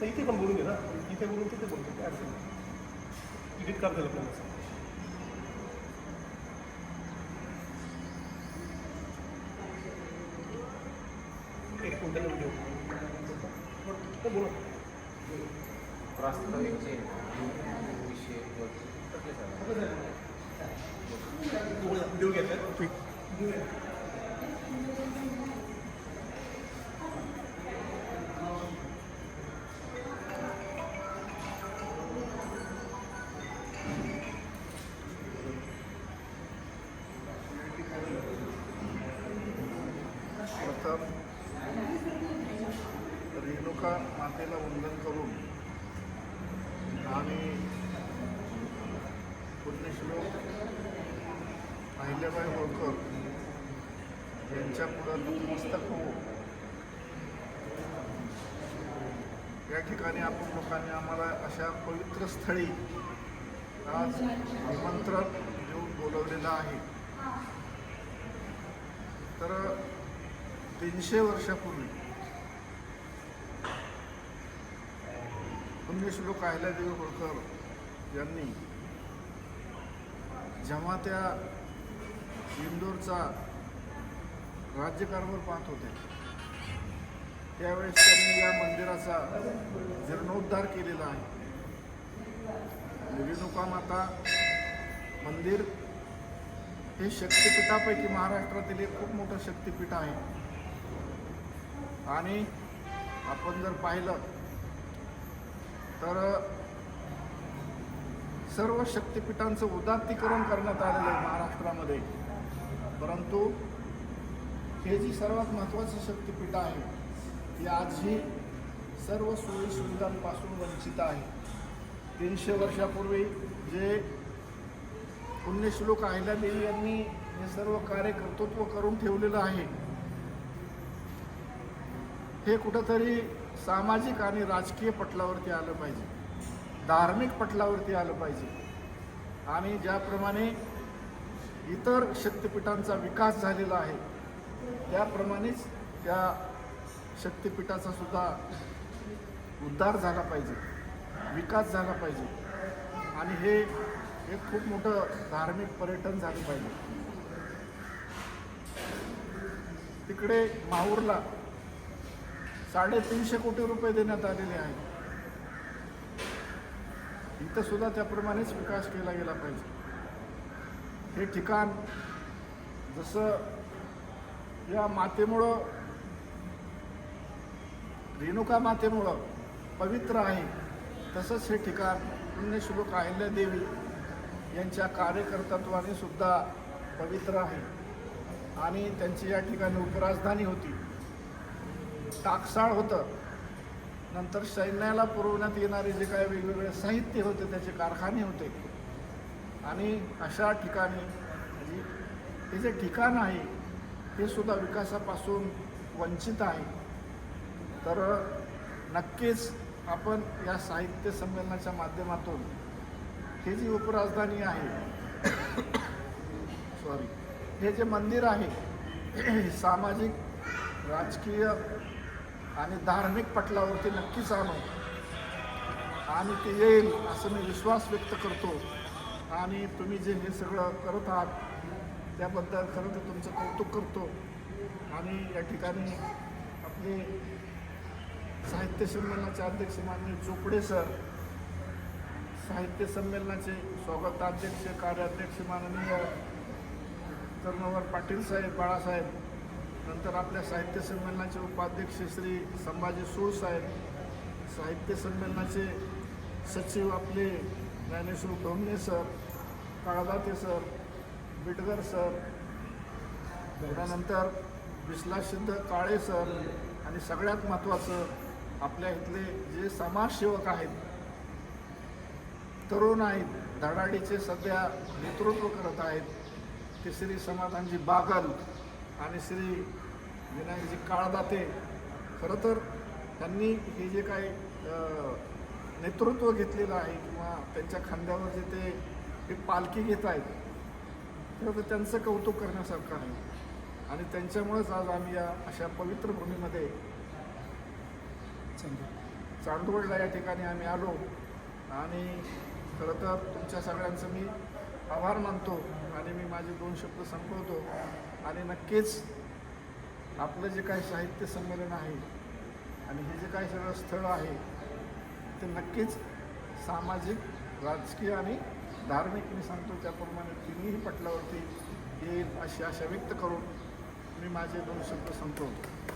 तर इथे पण बोलून घे ना इथे बोलून तिथे बोलतो काय अडचण नाही एडिट करता येईल आपल्याला एक मिनिटाला व्हिडिओ तर बोला प्रास्ताविकचे विषय व्हिडिओ घ्यायचा प्रथम रेणुका मातेला वंदन करून आणि पुण्यश्लोक अहिल्याबाई होळकर यांच्या पुढं नतमस्तक होऊ या ठिकाणी आपण लोकांनी आम्हाला अशा पवित्र स्थळी आज निमंत्रण देऊन बोलवलेलं आहे. तर तीनशे वर्षापूर्वी. पुण्यश्लोक अहिल्यादेवी होळकर यांनी जेव्हा त्या इंदोरचा राज्यकारभार पाहत होते. त्यावेळेस त्यांनी या मंदिराचा जीर्णोद्धार केलेला आहे. रेणुका माता मंदिर हे शक्तिपीठापैकी महाराष्ट्रातील एक खूप मोठं शक्तिपीठ आहे. आणि आपण जर पाहिलं तर सर्व शक्तिपीठांचं उदात्तीकरण करण्यात आलेलं आहे महाराष्ट्रामध्ये. परंतु हे जी सर्वात महत्त्वाचं शक्तिपीठ आहे ती आजही सर्व सोयी सुविधांपासून वंचित आहे तीनशे वर्षापूर्वी जे पुण्यश्लोक अहिल्यादेवी यांनी हे सर्व कार्य कर्तृत्व करून ठेवलेलं आहे हे कुठंतरी सामाजिक आणि राजकीय पटलावरती आलं पाहिजे. धार्मिक पटलावरती आलं पाहिजे. आणि ज्याप्रमाणे इतर शक्तिपीठांचा विकास झालेला आहे त्याप्रमाणेच त्या शक्तिपीठाचा सुद्धा उद्धार झाला पाहिजे विकास झाला पाहिजे. आणि हे एक खूप मोठं धार्मिक पर्यटन झालं पाहिजे. तिकडे माहूरला साडेतीनशे कोटी रुपये देण्यात आलेले आहेत. इथं सुद्धा त्याप्रमाणेच विकास केला गेला पाहिजे. हे ठिकाण जसं या मातेमुळं रेणुका मातेमुळं पवित्र आहे तसंच हे ठिकाण पुण्यश्लोक अहिल्यादेवी यांच्या कार्यकर्तृत्वाने सुद्धा पवित्र आहे. आणि त्यांची या ठिकाणी उपराजधानी होती. टाकसाळ होतं. नंतर सैन्याला पुरवण्यात येणारे जे काही वेगवेगळे साहित्य होते त्याचे कारखाने होते. आणि अशा ठिकाणी म्हणजे हे जे ठिकाण आहे ते सुद्धा विकासापासून वंचित आहे. तर नक्कीच आपण या साहित्य संमेलनाच्या माध्यमातून हे जी उपराजधानी आहे सॉरी हे जे मंदिर आहे सामाजिक राजकीय आणि धार्मिक पटलावरती नक्कीच आणू. आणि ते येईल असं मी विश्वास व्यक्त करतो. आणि तुम्ही जे हे सगळं करत आहात त्याबद्दल खरं तर तुमचं कौतुक करतो. आणि या ठिकाणी आपले साहित्य संमेलनाचे अध्यक्ष माननीय चोपडे सर साहित्य संमेलनाचे स्वागताध्यक्ष कार्याध्यक्ष माननीय कर्णवर पाटील साहेब बाळासाहेब नंतर आपल्या साहित्य संमेलनाचे उपाध्यक्ष श्री संभाजी सूळ साहेब साहित्य संमेलनाचे सचिव आपले Dnyaneshwar Dhomane sir Kaldate sir Bitgar sir त्यानंतर विश्लासिद्ध काळे सर आणि सगळ्यात महत्त्वाचं आपल्या इथले जे समाजसेवक आहेत तरुण आहेत धडाडीचे सध्या नेतृत्व करत आहेत ते श्री समाधानजी बागल. आणि श्री विनायकजी काळदाते. खरं तर त्यांनी हे जे काही नेतृत्व घेतलेलं आहे किंवा त्यांच्या खांद्यावर जे ते पालखी घेत आहेत खरं तर त्यांचं कौतुक करण्यासारखं आहे. आणि त्यांच्यामुळेच आज आम्ही या अशा पवित्र भूमीमध्ये चांदोडला या ठिकाणी आम्ही आलो. आणि खरं तर तुमच्या सगळ्यांचं मी आभार मानतो आणि मी माझे दोन शब्द संपवतो. आणि नक्कीच आपलं जे काही साहित्य संमेलन आहे आणि हे जे काही सगळं स्थळ आहे ते नक्कीच सामाजिक राजकीय आणि धार्मिक मी सांगतो त्याप्रमाणे तिन्ही पटलावरती येईल अशी आशा व्यक्त करून मी माझे दोन शब्द संपवतो.